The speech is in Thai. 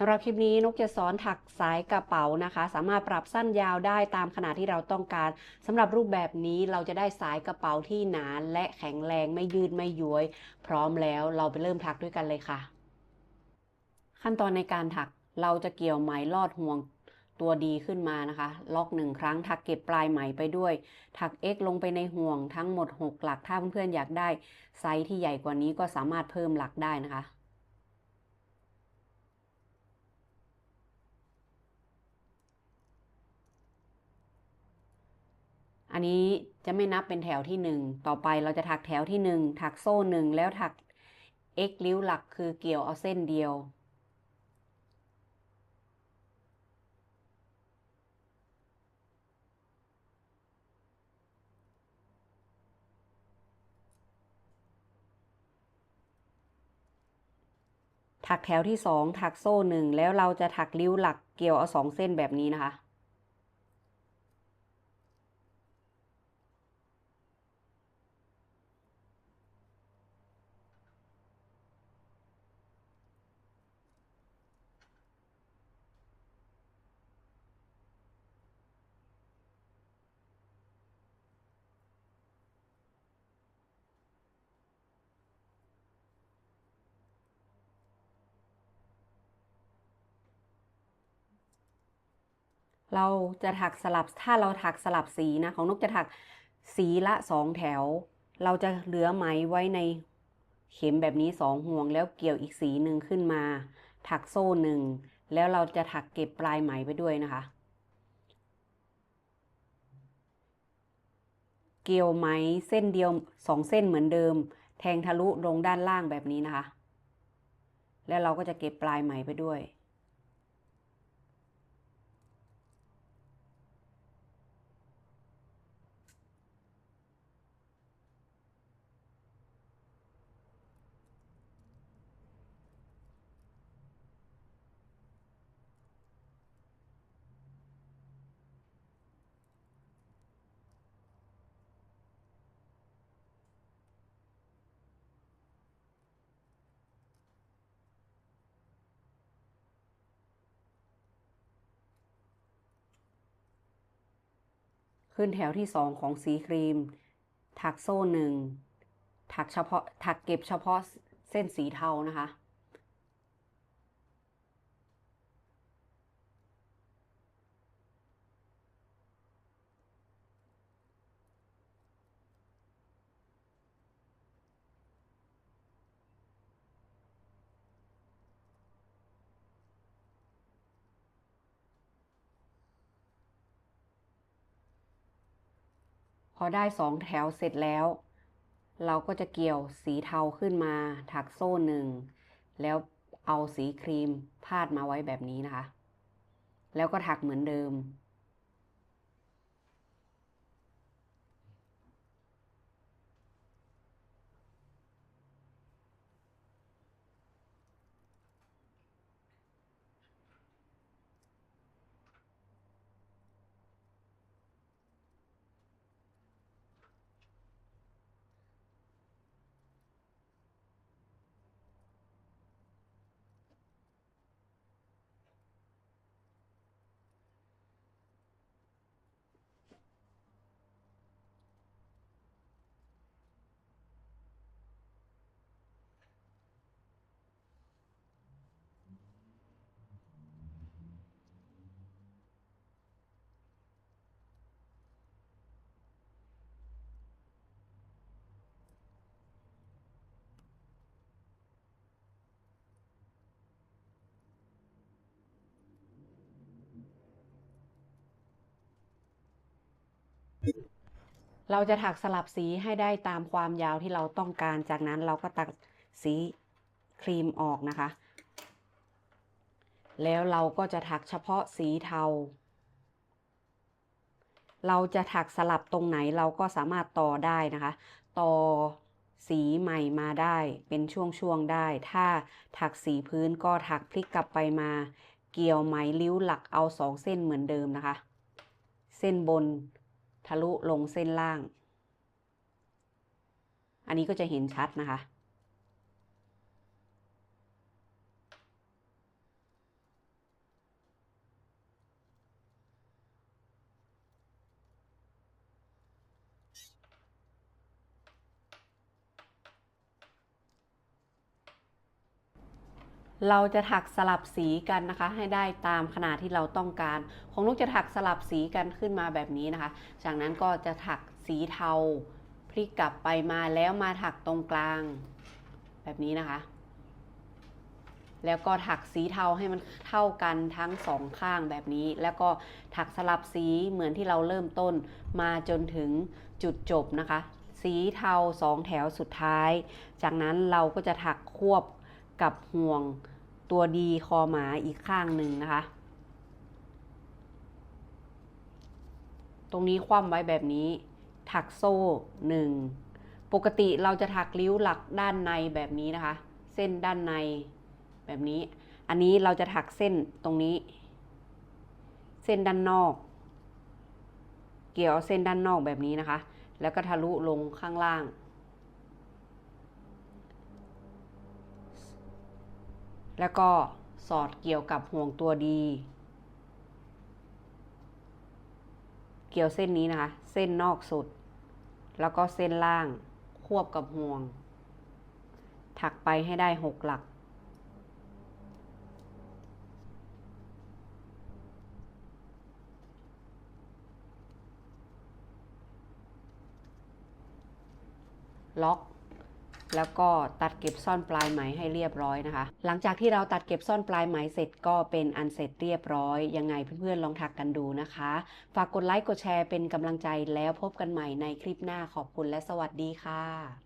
สำหรับคลิปนี้นกจะสอนถักสายกระเป๋านะคะ สามารถปรับสั้นยาวได้ตามขนาดที่เราต้องการสำหรับรูปแบบนี้เราจะได้สายกระเป๋าที่หนาและแข็งแรงไม่ยืดไม่ย้วย พร้อมแล้วเราไปเริ่มถักด้วยกันเลยค่ะ ขั้นตอนในการถักเราจะเกี่ยวไหมลอดห่วงตัวดีขึ้นมานะคะ ล็อกหนึ่งครั้งถักเก็บปลายไหมไปด้วย ถัก X ลงไปในห่วงทั้งหมด 6 หลักถ้าเพื่อนๆอยากได้ไซส์ที่ใหญ่กว่านี้ก็สามารถเพิ่มหลักได้นะคะ อันนี้จะไม่นับเป็นแถวที่ 1 ต่อไปเราจะถักแถวที่ 1 ถักโซ่1แล้วถัก x ริ้วหลักคือเกี่ยวเอาเส้นเดียว ถักแถวที่ 2 ถักโซ่1แล้วเราจะถักริ้วหลักเกี่ยวเอา2เส้นแบบนี้นะคะ เราจะถักสลับถ้าเราถักสลับสีนะ ของนกจะถักสีละสองแถว เราจะเหลือไหมไว้ในเข็มแบบนี้สองห่วงแล้วเกี่ยวอีกสีหนึ่งขึ้นมา ถักโซ่หนึ่งแล้วเราจะถักเก็บปลายไหมไปด้วยนะคะ เกี่ยวไหมเส้นเดียวสองเส้นเหมือนเดิม แทงทะลุลงด้านล่างแบบนี้นะคะ แล้วเราก็จะเก็บปลายไหมไปด้วย ขึ้นแถวที่สองของสีครีม ถักโซ่หนึ่งถักเฉพาะถักเก็บเฉพาะเส้นสีเทานะคะ พอได้สองแถวเสร็จแล้ว เราก็จะเกี่ยวสีเทาขึ้นมา ถักโซ่หนึ่ง แล้วเอาสีครีมพาดมาไว้แบบนี้นะคะ แล้วก็ถักเหมือนเดิม เราจะถักสลับสีให้ได้ตามความยาวที่เราต้องการ จากนั้นเราก็ตัดสีครีมออกนะคะ แล้วเราก็จะถักเฉพาะสีเทา เราจะถักสลับตรงไหนเราก็สามารถต่อได้นะคะ ต่อสีใหม่มาได้เป็นช่วงๆได้ ถ้าถักสีพื้นก็ถักพลิกกลับไปมา เกี่ยวไหมริ้วหลักเอาสองเส้นเหมือนเดิมนะคะ เส้นบน ทะลุลงเส้นล่าง อันนี้ก็จะเห็นชัดนะคะ เราจะถักสลับสีกันนะคะ ให้ได้ตามขนาดที่เราต้องการ ของนุกจะถักสลับสีกันขึ้นมาแบบนี้นะคะ จากนั้นก็จะถักสีเทาพลิกกลับไปมาแล้วมาถักตรงกลาง แบบนี้นะคะ แล้วก็ถักสีเทาให้มันเท่ากันทั้งสองข้างแบบนี้ แล้วก็ถักสลับสีเหมือนที่เราเริ่มต้นมาจนถึงจุดจบนะคะ สีเทาสองแถวสุดท้าย จากนั้นเราก็จะถักควบ กับห่วงตัวดีคอหมาอีกข้างหนึ่งนะคะ ตรงนี้คว่ำไว้แบบนี้ ถักโซ่หนึ่งปกติเราจะถักริ้วหลักด้านในแบบนี้นะคะ เส้นด้านในแบบนี้ อันนี้เราจะถักเส้นตรงนี้ เส้นด้านนอก เกี่ยวเส้นด้านนอกแบบนี้นะคะ แล้วก็ทะลุลงข้างล่าง แล้วก็สอดเกี่ยวกับห่วงตัวดี เกี่ยวเส้นนี้นะคะ เส้นนอกสุด แล้วก็เส้นล่างควบกับห่วง ถักไปให้ได้หกหลัก ล็อก แล้วก็ตัดเก็บซ่อนปลายไหมให้เรียบร้อยนะคะ หลังจากที่เราตัดเก็บซ่อนปลายไหมเสร็จก็เป็นอันเสร็จเรียบร้อย ยังไงเพื่อนๆลองถักกันดูนะคะ ฝากกดไลค์กดแชร์เป็นกำลังใจแล้วพบกันใหม่ในคลิปหน้าขอบคุณและสวัสดีค่ะ